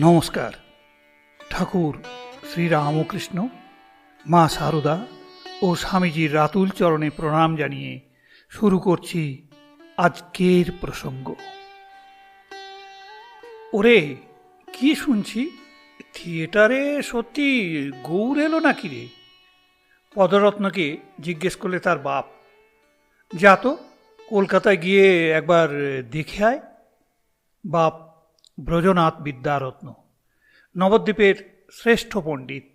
নমস্কার। ঠাকুর শ্রীরামকৃষ্ণ, মা সারদা ও স্বামীজির রাতুল চরণে প্রণাম জানিয়ে শুরু করছি আজকের প্রসঙ্গ। ওরে, কি শুনছি? থিয়েটারে সত্যি গৌর এলো নাকি রে? পদরত্নকে জিজ্ঞেস করলে তার বাপ, যা তো, কলকাতায় গিয়ে একবার দেখে আয়। বাপ ব্রজনাথ বিদ্যারত্ন। নবদ্বীপের শ্রেষ্ঠ পণ্ডিত।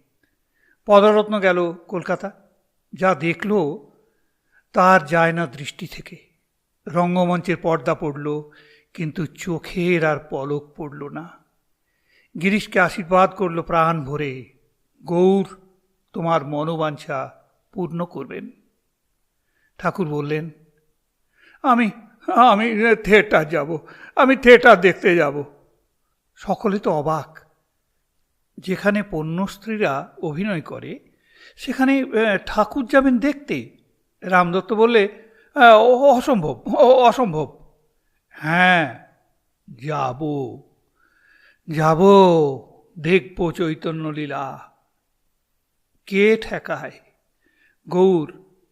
পদরত্ন গেল কলকাতা, যা দেখল তার যায় না দৃষ্টি থেকে। রঙ্গমঞ্চের পর্দা পড়ল, কিন্তু চোখের আর পলক পড়ল না। গিরিশকে আশীর্বাদ করল প্রাণ ভরে, গৌর, তোমার মনোবাঞ্ছা পূর্ণ করবেন। ঠাকুর বললেন, আমি আমি থিয়েটার যাব, আমি থিয়েটার দেখতে যাব। সকলে তো অবাক। যেখানে পণ্যস্ত্রীরা অভিনয় করে, সেখানে ঠাকুর যাবেন দেখতে। রামদত্ত বললে অসম্ভব অসম্ভব। হ্যাঁ যাব যাব, দেখব চৈতন্যলীলা। কে ঠেকায়? গৌর,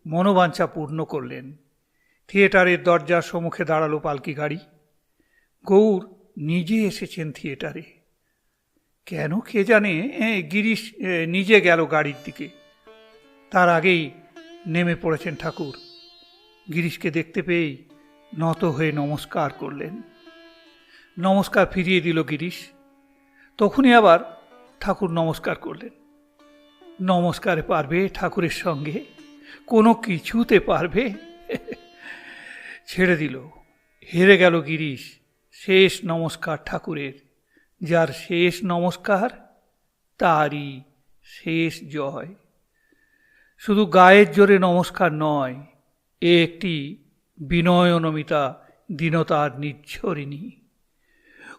মনোবাঞ্ছা পূর্ণ করলেন। থিয়েটারের দরজার সম্মুখে দাঁড়াল পালকি গাড়ি। গৌর নিজে এসেছেন থিয়েটারে। কেন কে জানে গিরিশ নিজে গেল গাড়ির দিকে। তার আগেই নেমে পড়েছেন ঠাকুর। গিরিশকে দেখতে পেয়েই নত হয়ে নমস্কার করলেন। নমস্কার ফিরিয়ে দিল গিরিশ। তখনই আবার ঠাকুর নমস্কার করলেন। নমস্কারে পারবে ঠাকুরের সঙ্গে? কোনো কিছুতে পারবে? ছেড়ে দিল। হেরে গেল গিরিশ। শেষ নমস্কার ঠাকুরের, যার শেষ নমস্কার তারই শেষ জয়। শুধু গায়ের জোরে নমস্কার নয়, এ একটি বিনয় বিনয়নমিতা দীনতার নিচ্ছরিণী।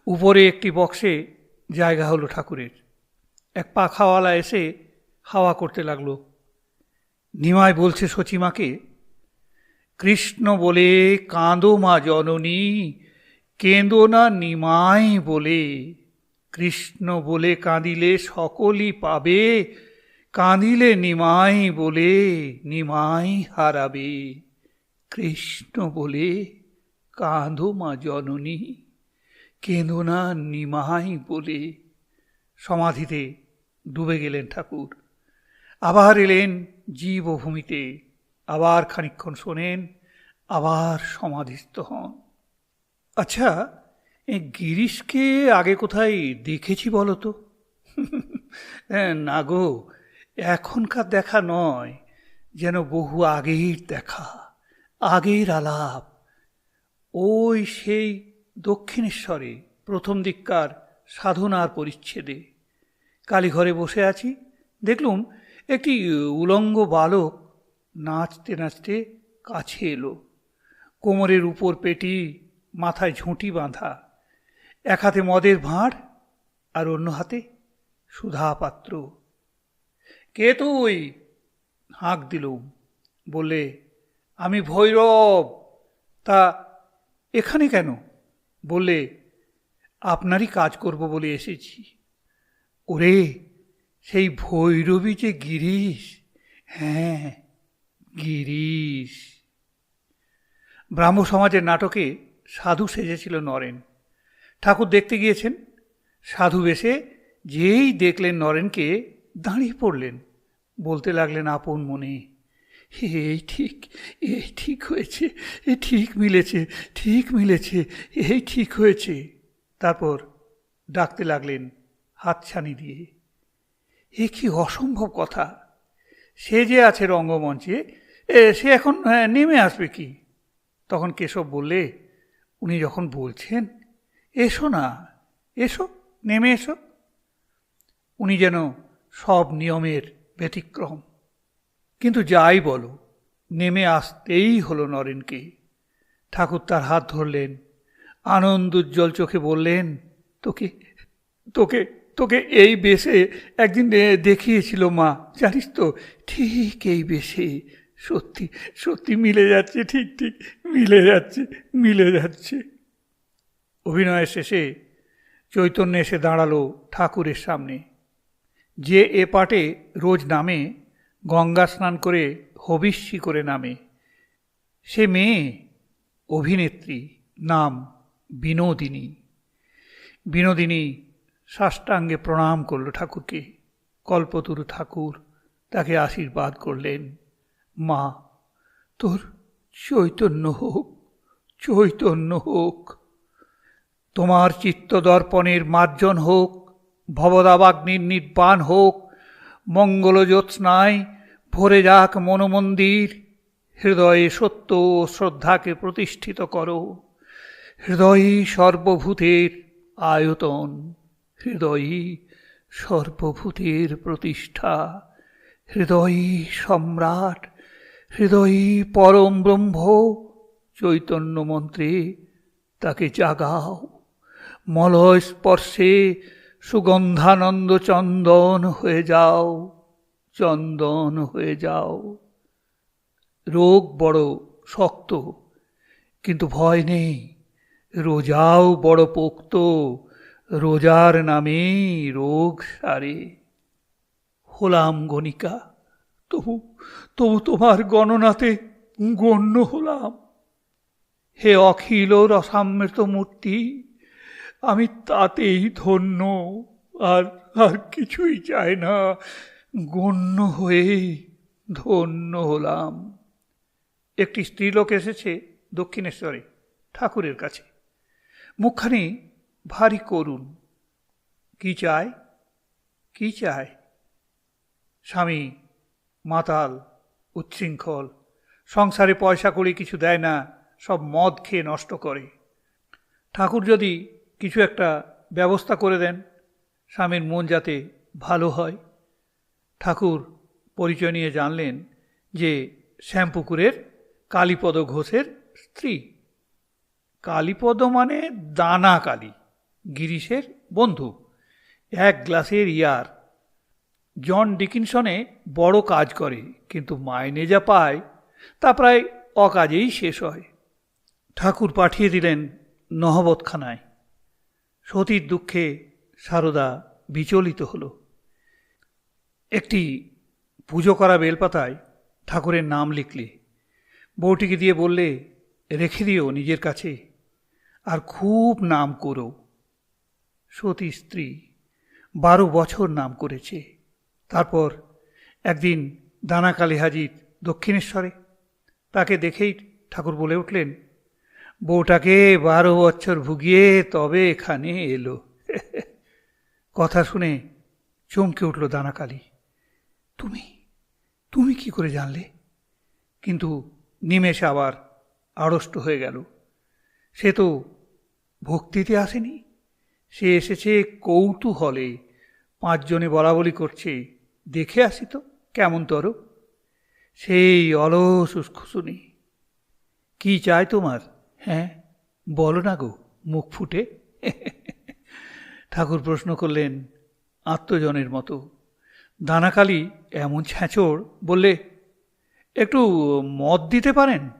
উপরে একটি বক্সে জায়গা হলো ঠাকুরের। এক পাখাওয়ালা এসে হাওয়া করতে লাগল। নিমায় বলছে সচিমাকে কৃষ্ণ বলে কাঁদো মা জননী কেঁদো না নিমাই বলে, কৃষ্ণ বলে কাঁদিলে সকলই পাবে, কাঁদিলে নিমাই বলে নিমাই হারাবে। কৃষ্ণ বলে কাঁধো মা জননী কেঁদো না নিমাই বলে। সমাধিতে ডুবে গেলেন ঠাকুর। আবার এলেন জীবভূমিতে, আবার খানিক্ষণ শোনেন, আবার সমাধিস্থ হন। আচ্ছা এই গিরিশকে আগে কোথায় দেখেছি বলো তো? হ্যাঁ, না গো এখনকার দেখা নয় যেন বহু আগের দেখা আগের আলাপ। ওই সেই দক্ষিণেশ্বরে প্রথম দিককার সাধনার পরিচ্ছেদে। কালীঘরে বসে আছি দেখলুম একটি উলঙ্গ বালক নাচতে নাচতে কাছে এলো। কোমরের উপর পেটি মাথায় ঝুঁটি বাঁধা। এক হাতে মদের ভাঁড় আর অন্য হাতে সুধা পাত্র কে তুই? হাঁক দিলুম। বললে, আমি ভৈরব। তা এখানে কেন? বললে, আপনারই কাজ করব বলে এসেছি। ওরে, সেই ভৈরবী যে গিরিশ। হ্যাঁ গিরিশ। ব্রাহ্ম সমাজের নাটকে সাধু সেজেছিল নরেন। ঠাকুর দেখতে গিয়েছেন, সাধু বেশে যেই দেখলেন নরেনকে দাঁড়িয়ে পড়লেন। বলতে লাগলেন, আপন মনে এই ঠিক এই ঠিক হয়েছে, এ ঠিক মিলেছে ঠিক মিলেছে, এই ঠিক হয়েছে। তারপর ডাকতে লাগলেন হাতছানি দিয়ে, এ কি অসম্ভব কথা, সে যে আছে রঙ্গমঞ্চে সে এখন নেমে আসবে কি? তখন কেশব বললে উনি যখন বলছেন, এসো না, এসো, নেমে এসো। উনি যেন সব নিয়মের ব্যতিক্রম। কিন্তু যাই বলো, নেমে আসতেই হলো নরেনকে। ঠাকুর তার হাত ধরলেন, আনন্দ উজ্জ্বল চোখে বললেন, তোকে তোকে তোকে এই বেশে একদিন দেখিয়েছিল মা, জানিস তো, ঠিক এই বেশে সত্যি সত্যি মিলে যাচ্ছে, ঠিক ঠিক, মিলে যাচ্ছে মিলে যাচ্ছে। অভিনয়ের শেষে চৈতন্য এসে দাঁড়াল ঠাকুরের সামনে। যে এ পাটে রোজ নামে, গঙ্গা স্নান করে হবিষ্যি করে নামে। সে মেয়ে অভিনেত্রী, নাম বিনোদিনী। বিনোদিনী সাষ্টাঙ্গে প্রণাম করল ঠাকুরকে। কল্পতরু ঠাকুর তাকে আশীর্বাদ করলেন। মা, তোর চৈতন্য হোক চৈতন্য হোক। তোমার চিত্তদর্পণের মার্জন হোক, ভবদাবাগ্নির নির্বাণ হোক মঙ্গল জ্যোৎস্নায় ভরে যাক মনোমন্দির, হৃদয়ে সত্য ও শ্রদ্ধাকে প্রতিষ্ঠিত করো। হৃদয়ই সর্বভূতের আয়তন, হৃদয়ই সর্বভূতের প্রতিষ্ঠা, হৃদয়ই সম্রাট হৃদয়ই পরম ব্রহ্ম, চৈতন্য মন্ত্রে তাকে জাগাও। মলয় স্পর্শে সুগন্ধানন্দ চন্দন হয়ে যাও, চন্দন হয়ে যাও। রোগ বড় শক্ত, কিন্তু ভয় নেই। রোজাও বড় পোক্ত, রোজার নামে রোগ সারে। হলাম গণিকা, তবু তবু তোমার গণনাতে গণ্য হলাম। হে অখিল রসামৃত মূর্তি, আমি তাতেই ধন্য, আর আর কিছুই চাই না। গণ্য হয়ে ধন্য হলাম। একটি স্ত্রীলোক এসেছে দক্ষিণেশ্বরে, ঠাকুরের কাছে। মুখখানি ভারী করুণ। কি চায়? কি চায়? স্বামী, মাতাল উচ্ছৃঙ্খল। সংসারে পয়সা করে কিছু দেয় না, সব মদ খেয়ে নষ্ট করে। ঠাকুর যদি কিছু একটা ব্যবস্থা করে দেন, স্বামীর মন যাতে ভালো হয়। ঠাকুর পরিচয় নিয়ে জানলেন যে শ্যামপুকুরের কালীপদ ঘোষের স্ত্রী। কালীপদ মানে দানা কালী, গিরিশের বন্ধু। এক গ্লাসের ইয়ার জন ডিকিনসনে বড় কাজ করে, কিন্তু মাইনে যা পায়, তা প্রায় অকাজেই শেষ হয়। ঠাকুর পাঠিয়ে দিলেন নহবতখানায়। সতীর দুঃখে সারদা বিচলিত হল। একটি পুজো করা বেলপাতায় ঠাকুরের নাম লিখলে। বউটিকে দিয়ে বললে, রেখে দিও নিজের কাছে, আর খুব নাম করো। সতী স্ত্রী বারো বছর নাম করেছে। তারপর একদিন দানা দানাকালী হাজির দক্ষিণেশ্বরে। তাকে দেখেই ঠাকুর বলে উঠলেন, বউটাকে বারো বছর ভুগিয়ে তবে এখানে এলো। কথা শুনে চমকে উঠল দানা দানাকালী তুমি তুমি কি করে জানলে? কিন্তু নিমেষে আবার আড়ষ্ট হয়ে গেল। সে তো ভক্তিতে আসেনি। সে এসেছে কৌতূহলে, পাঁচজনে বলা বলি করছে। দেখে আসি তো, কেমন তর? সেই অলস খুশুনি কি চায় তোমার? হ্যাঁ বলো না গো, মুখ ফুটে। ঠাকুর প্রশ্ন করলেন, আত্মজনের মতো। দানাকালি এমন ছ্যাঁচড়, বললে, একটু মদ দিতে পারেন?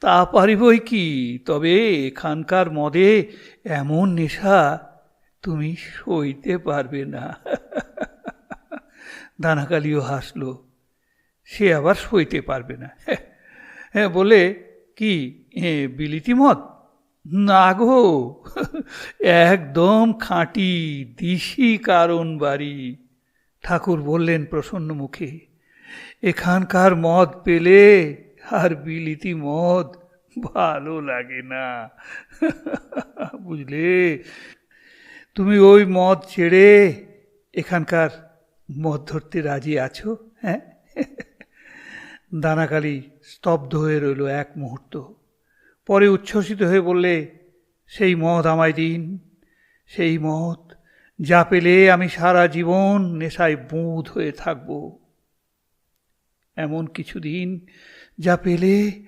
তা পারিবই কি? তবে এখানকার মদে এমন নেশা তুমি সইতে পারবে না। দানাকালিও হাসল, সে আবার সইতে পারবে না। হ্যাঁ বলে কি বিলিতি মদ? না গো, একদম খাঁটি দিশি কারণ বাড়ি। ঠাকুর বললেন প্রসন্ন মুখে, এখানকার মদ পেলে আর বিলিতি মদ ভালো লাগে না। বুঝলে? তুমি ওই মদ ছেড়ে এখানকার মদ ধরতে রাজি আছো হ্যাঁ? দানাকালি স্তব্ধ হয়ে রইল এক মুহূর্ত। পরে উচ্ছ্বসিত হয়ে বললে, সেই মদ আমায় দিন, সেই মদ যা পেলে আমি সারা জীবন নেশায় বুঁদ হয়ে থাকব। এমন কিছু দিন যা পেলে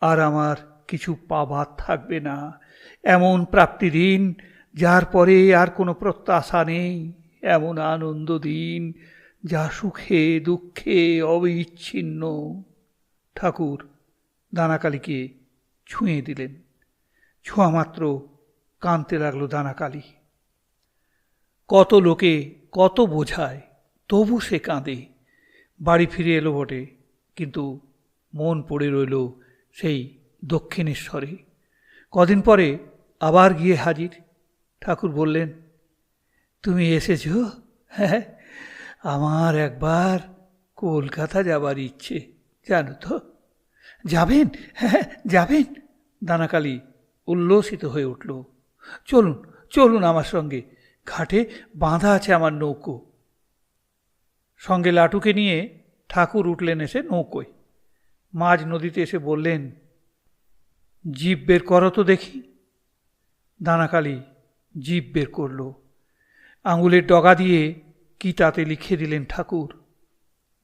আর আমার কিছু পাবার থাকবে না। এমন প্রাপ্তি দিন যার পরে আর কোনো প্রত্যাশা নেই, এমন আনন্দ দিন যা সুখে, দুঃখে অবিচ্ছিন্ন। ঠাকুর দানাকালীকে ছুঁয়ে দিলেন। ছোঁয়া মাত্র কাঁদতে লাগল দানাকালি। কত লোকে কত বোঝায়, তবু সে কাঁদে। বাড়ি ফিরে এলো বটে, কিন্তু মন পড়ে রইল সেই দক্ষিণেশ্বরে। কদিন পরে আবার গিয়ে হাজির। ঠাকুর বললেন, তুমি এসেছ? হ্যাঁ আমার একবার কলকাতা যাবার ইচ্ছে, জানো তো? যাবেন? হ্যাঁ যাবেন? দানাকালি উল্লসিত হয়ে উঠল। চলুন চলুন আমার সঙ্গে, ঘাটে বাঁধা আছে আমার নৌকো। সঙ্গে লাটুকে নিয়ে ঠাকুর উঠলেন এসে নৌকোয়। মাঝ নদীতে এসে বললেন, জীব বের করো তো দেখি। দানাকালি জীব বের করল। আঙুলের ডগা দিয়ে কি তাতে লিখে দিলেন ঠাকুর।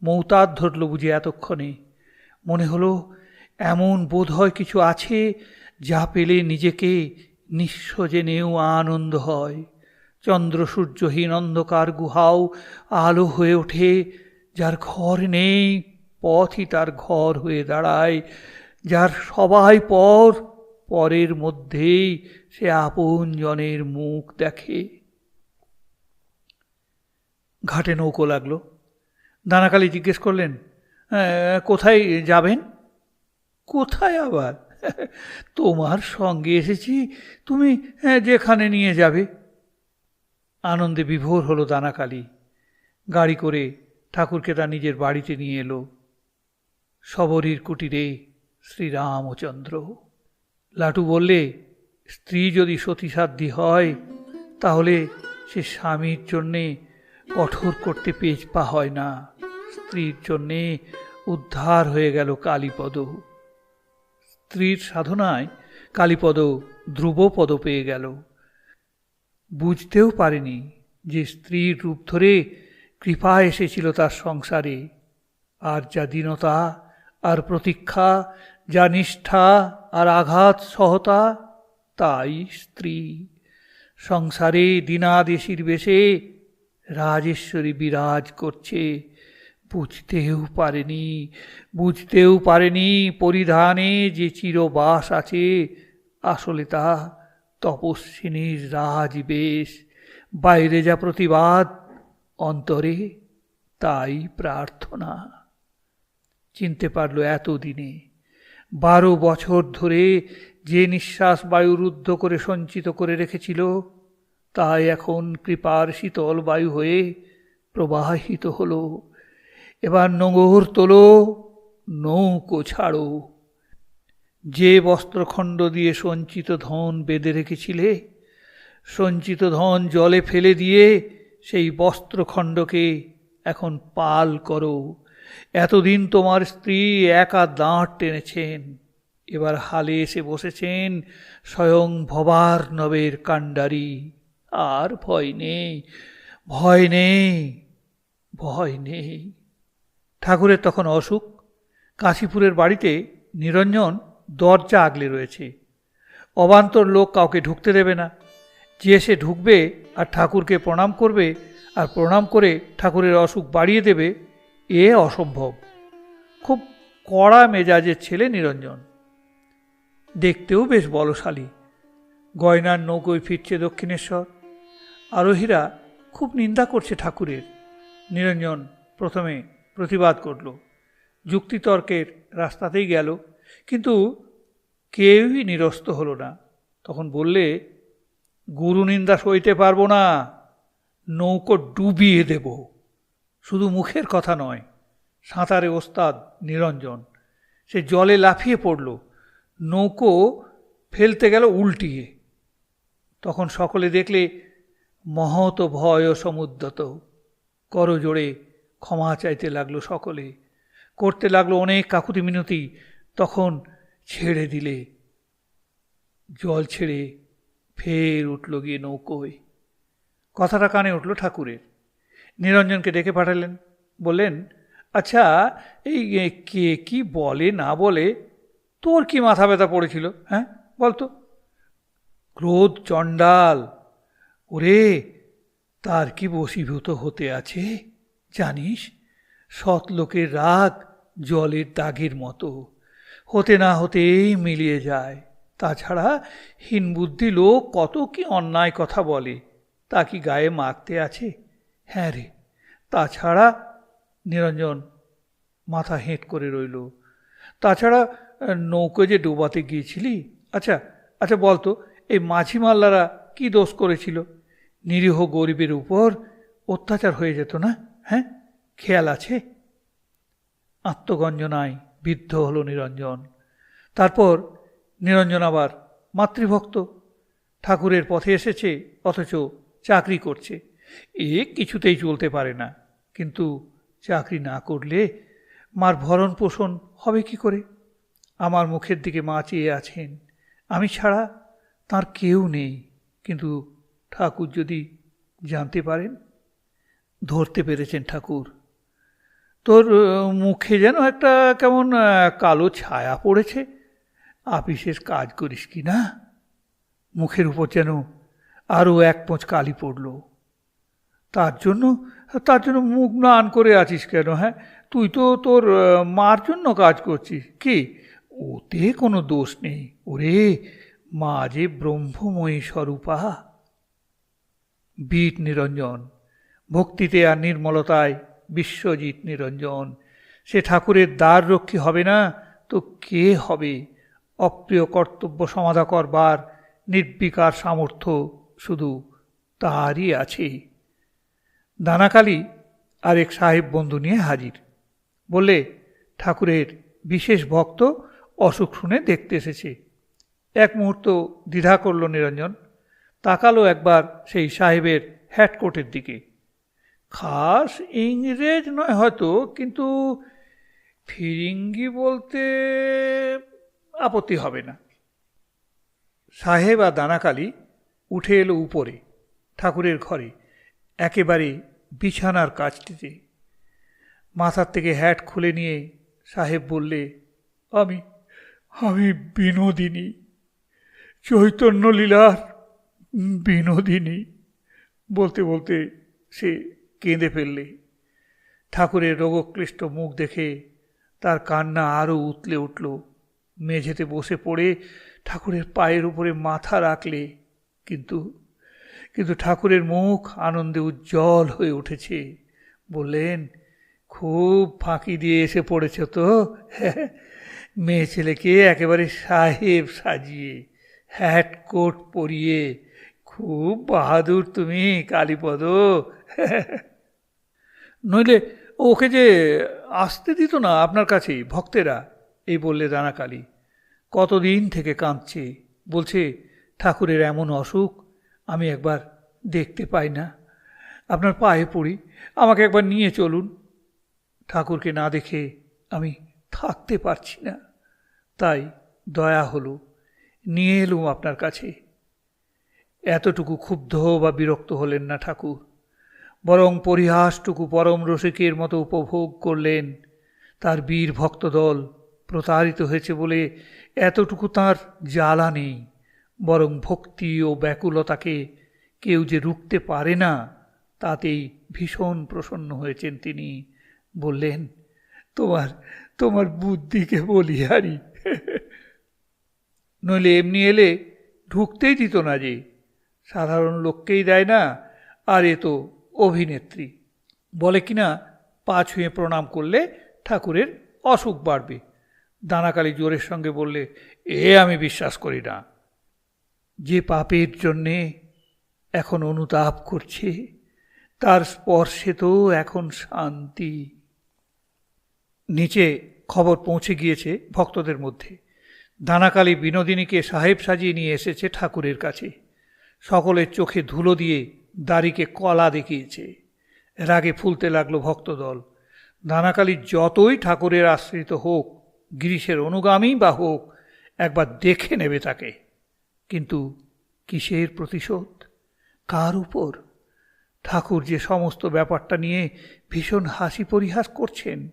মৌতাদ ধরল বুঝি এতক্ষণে। মনে হলো, এমন বোধ হয় কিছু আছে যা পেলে নিজেকে নিঃস্ব জেনেও আনন্দ হয়। চন্দ্র সূর্যহীন অন্ধকার গুহাও আলো হয়ে ওঠে, যার ঘর নেই, পথই তার ঘর হয়ে দাঁড়ায়, যার সবাই পর, পরের মধ্যেই সে আপন জনের মুখ দেখে। ঘাটে নৌকো লাগল। দানাকালি জিজ্ঞেস করলেন কোথায় যাবেন? কোথায় আবার? তোমার সঙ্গে এসেছি, তুমি যেখানে নিয়ে যাবে। আনন্দে বিভোর হলো দানাকালি। গাড়ি করে ঠাকুরকে তার নিজের বাড়িতে নিয়ে এলো। সবরীর কুটিরে শ্রীরামচন্দ্র। লাটু বললে স্ত্রী যদি সতীসাধ্যী হয়, তাহলে সে স্বামীর জন্যে কঠোর করতে পেজ পা হয় না। স্ত্রীর জন্যে উদ্ধার হয়ে গেল কালীপদ। স্ত্রীর সাধনায় কালীপদ ধ্রুবপদ পেয়ে গেল। বুঝতেও পারেনি যে স্ত্রীর রূপ ধরে কৃপা এসেছিল তার সংসারে। আর যা দীনতা, আর প্রতীক্ষা, যা নিষ্ঠা, আর আঘাত, সহতা তাই স্ত্রী, সংসারে দিনাদেশীর বেশে রাজেশ্বরী বিরাজ করছে। বুঝতেও পারেনি বুঝতেও পারেনি পরিধানে যে চিরবাস আছে, আসলে তা তপস্বিনীর রাজবেশ। বাইরে যা প্রতিবাদ, অন্তরে তাই প্রার্থনা। চিনতে পারল এতদিনে, বারো বছর ধরে যে নিঃশ্বাস বায়ু রুদ্ধ করে সঞ্চিত করে রেখেছিল তাই এখন কৃপার শীতল বায়ু হয়ে প্রবাহিত হলো। এবার নোঙর তোলো, নৌকো ছাড়ো। যে বস্ত্রখণ্ড দিয়ে সঞ্চিত ধন বেঁধে রেখেছিলে, সঞ্চিত ধন জলে ফেলে দিয়ে সেই বস্ত্রখণ্ডকে এখন পাল করো। এতদিন তোমার স্ত্রী একা দাঁড় টেনেছেন। এবার হালে এসে বসেছেন স্বয়ং ভবার নবের কাণ্ডারি। আর ভয় নেই ভয় নেই ভয় নেই। ঠাকুরের তখন অসুখ, কাশীপুরের বাড়িতে নিরঞ্জন দরজা আগলে রয়েছে। অবান্তর লোক কাউকে ঢুকতে দেবে না। যে সে ঢুকবে আর ঠাকুরকে প্রণাম করবে আর প্রণাম করে ঠাকুরের অসুখ বাড়িয়ে দেবে, এ অসম্ভব। খুব কড়া মেজাজের ছেলে নিরঞ্জন। দেখতেও বেশ বলশালী। গয়নার নৌকোয় ফিরছে দক্ষিণেশ্বর। আরোহীরা খুব নিন্দা করছে ঠাকুরের। নিরঞ্জন প্রথমে প্রতিবাদ করল। যুক্তিতর্কের রাস্তাতেই গেল, কিন্তু কেউই নিরস্ত হলো না। তখন বললে, গুরু নিন্দা সইতে পারব না, নৌকো ডুবিয়ে দেব। শুধু মুখের কথা নয়, সাঁতারে ওস্তাদ নিরঞ্জন, সে জলে লাফিয়ে পড়ল। নৌকো ফেলতে গেল উল্টিয়ে। তখন সকলে দেখলে মহত ভয় ও সমুদ্রত করজোড়ে ক্ষমা চাইতে লাগল সকলে। করতে লাগল অনেক কাকুতি মিনতি, তখন ছেড়ে দিলে। জল ছেড়ে ফের উঠল গিয়ে নৌকোয়। কথাটা কানে উঠল ঠাকুরের। নিরঞ্জনকে ডেকে পাঠালেন। বললেন আচ্ছা এই কে কি বলে না বলে তোর কি মাথা ব্যথা পড়েছিল হ্যাঁ? বলতো। ক্রোধ চণ্ডাল, ওরে, তার কি বশীভূত হতে আছে, জানিস? সৎ লোকের রাগ জলের দাগের মতো, হতে না হতেই মিলিয়ে যায়। তাছাড়া হীনবুদ্ধি লোক কত কি অন্যায় কথা বলে, তা কি গায়ে মাখতে আছে? হ্যাঁ রে। তাছাড়া, নিরঞ্জন, মাথা হেঁট করে রইল। তাছাড়া নৌকো যে ডোবাতে গিয়েছিলি? আচ্ছা আচ্ছা বলতো এই মাঝি মাল্লারা কি দোষ করেছিল? নিরীহ গরিবের উপর অত্যাচার হয়ে যেত না? হ্যাঁ? খেয়াল আছে? আত্মগঞ্জনায় বিদ্ধ হলো নিরঞ্জন। তারপর নিরঞ্জন আবার মাতৃভক্ত। ঠাকুরের পথে এসেছে, অথচ চাকরি করছে। এ কিছুতেই চলতে পারে না। কিন্তু চাকরি না করলে মার ভরণ পোষণ হবে কি করে? আমার মুখের দিকে মা চেয়ে আছেন। আমি ছাড়া তার কেউ নেই। কিন্তু ঠাকুর যদি জানতে পারেন, ধরতে পেরেছেন ঠাকুর। তোর মুখে যেন একটা কেমন কালো ছায়া পড়েছে। আপিসের কাজ করিস কি না? মুখের উপর যেন আরও এক পোঁচ কালি পড়ল। তার জন্য তার জন্য মুখ নান করে আছিস কেন হ্যাঁ? তুই তো তোর মার জন্য কাজ করছিস। কি? ওতে কোনো দোষ নেই। ওরে মা যে ব্রহ্মময়ী স্বরূপা। বীট নিরঞ্জন, ভক্তিতে আর নির্মলতায় বিশ্বজিৎ নিরঞ্জন, সে ঠাকুরের দ্বার রক্ষী হবে না তো কে হবে? অপ্রিয় কর্তব্য সমাধা করবার নির্বিকার সামর্থ্য শুধু তারই আছে। দানাকালি আরেক সাহেব বন্ধু নিয়ে হাজির। বললে, ঠাকুরের বিশেষ ভক্ত অসুখ শুনে দেখতে এসেছে। এক মুহূর্ত দ্বিধা করল নিরঞ্জন। তাকালো একবার সেই সাহেবের হ্যাটকোটের দিকে। খাস ইংরেজ নয় হয়তো, কিন্তু ফিরিঙ্গি বলতে আপত্তি হবে না। সাহেব আর দানাকালি উঠে এলো উপরে, ঠাকুরের ঘরে, একেবারে বিছানার কাজটিতে। মাথার থেকে হ্যাট খুলে নিয়ে সাহেব বললে, আমি আমি বিনোদিনী। চৈতন্য লীলার বিনোদিনী বলতে বলতে সে কেঁদে ফেললে। ঠাকুরের রোগক্লিষ্ট মুখ দেখে তার কান্না আরও উতলে উঠল। মেঝেতে বসে পড়ে ঠাকুরের পায়ের উপরে মাথা রাখলে কিন্তু কিন্তু ঠাকুরের মুখ আনন্দে উজ্জ্বল হয়ে উঠেছে। বললেন, খুব ফাঁকি দিয়ে এসে পড়েছ তো? মেয়ে ছেলেকে একেবারে সাহেব সাজিয়ে হ্যাট কোট পরিয়ে, খুব বাহাদুর তুমি, কালীপদ। নইলে ওকে যে আসতে দিত না আপনার কাছে ভক্তেরা, এই বললে দানা দানাকালী কতদিন থেকে কাঁদছে? বলছে, ঠাকুরের এমন অসুখ, আমি একবার দেখতে পাই না। আপনার পায়ে পড়ি, আমাকে একবার নিয়ে চলুন। ঠাকুরকে না দেখে আমি থাকতে পারছি না। তাই দয়া হলো, নিয়ে এলুম আপনার কাছে। এতটুকু ক্ষুব্ধ বা বিরক্ত হলেন না ঠাকুর, বরং পরিহাসটুকু পরম রসিকের মতো উপভোগ করলেন। তার বীর ভক্তদল প্রতারিত হয়েছে বলে এতটুকু তার জ্বালা নেই, বরং ভক্তি ও ব্যাকুলতাকে কেউ যে রুখতে পারে না, তাতেই ভীষণ প্রসন্ন হয়েছেন তিনি। বললেন, তোমার তোমার বুদ্ধিকে বলি হারি নইলে এমনি এলে ঢুকতেই দিত না যে, সাধারণ লোককেই দেয় না, আর এ তো অভিনেত্রী। বলে কিনা, পা ছুঁয়ে প্রণাম করলে ঠাকুরের অসুখ বাড়বে। দানাকালী জোরের সঙ্গে বললে, এ আমি বিশ্বাস করি না। যে পাপের জন্যে এখন অনুতাপ করছে, তার স্পর্শে তো এখন শান্তি। নিচে খবর পৌঁছে গিয়েছে ভক্তদের মধ্যে। দানাকালী বিনোদিনীকে সাহেব সাজিয়ে নিয়ে এসেছে ঠাকুরের কাছে। সকলের চোখে ধুলো দিয়ে দাড়িকে কলা দেখিয়েছে। রাগে ফুলতে লাগল ভক্তদল। দানাকালী যতই ঠাকুরের আশ্রিত হোক, গিরিশের অনুগামী বা হোক, একবার দেখে নেবে তাকে। কিন্তু কিসের প্রতিশোধ? কার উপর? ঠাকুর যে সমস্ত ব্যাপারটা নিয়ে ভীষণ হাসি পরিহাস করছেন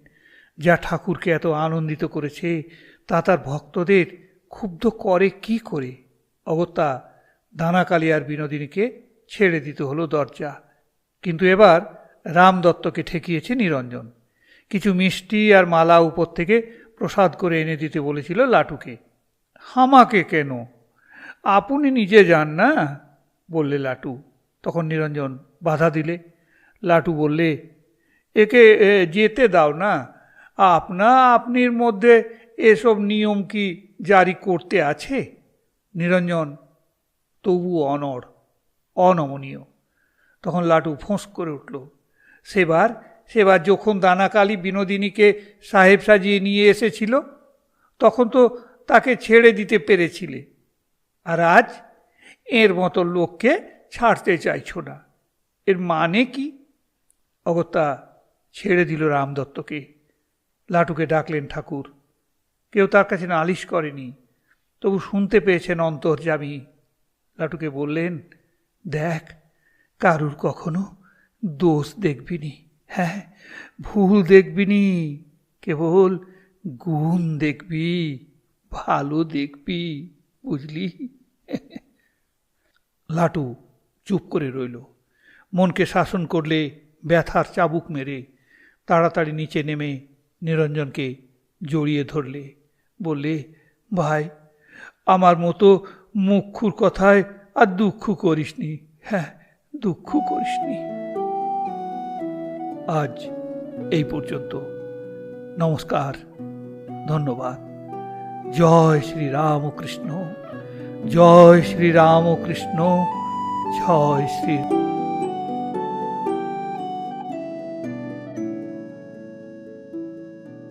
যা ঠাকুরকে এত আনন্দিত করেছে, তা তার ভক্তদের ক্ষুব্ধ করে কি করে? অগত্যা দানাকালী আর বিনোদিনীকে ছেড়ে দিতে হলো দরজা। কিন্তু এবার রাম দত্তকে ঠেকিয়েছে নিরঞ্জন। কিছু মিষ্টি আর মালা উপর থেকে প্রসাদ করে এনে দিতে বলেছিল লাটুকে। হামাকে কেন? আপনি নিজে যান না? বললে লাটু। তখন নিরঞ্জন বাধা দিলে। লাটু বললে, একে যেতে দাও না। আপনা আপনির মধ্যে এসব নিয়ম কি জারি করতে আছে? নিরঞ্জন, তবু অনড়, অনমনীয়। তখন লাটু ফোঁস করে উঠল। সেবার সেবার যখন দানাকালী বিনোদিনীকে সাহেব সাজিয়ে নিয়ে এসেছিল, তখন তো তাকে ছেড়ে দিতে পেরেছিলে। আর আজ এর মতো লোককে ছাড়তে চাইছো না। এর মানে কি? অগত্যা ছেড়ে দিল রামদত্তকে। লাটুকে ডাকলেন ঠাকুর। কেউ তার কাছে নালিশ করেনি। তবু শুনতে পেয়েছেন অন্তর্যামী লাটুকে বললেন, দেখ, কারুর কখনো দোষ দেখবিনি। হ্যাঁ ভুল দেখবিনি, কেবল গুণ দেখবি, ভালো দেখবি, বুঝলি? লাটু চুপ করে রইল। মনকে শাসন করলে ব্যথার চাবুক মেরে তাড়াতাড়ি নিচে নেমে নিরঞ্জনকে জড়িয়ে ধরলে। বললে, ভাই, আমার মতো মুখুর কথায় আর দুঃখ করিসনি। হ্যাঁ দুঃখ করিসনি। আজ এই পর্যন্ত। নমস্কার, ধন্যবাদ। জয় শ্রী রামকৃষ্ণ জয় শ্রী রামকৃষ্ণ জয় শ্রী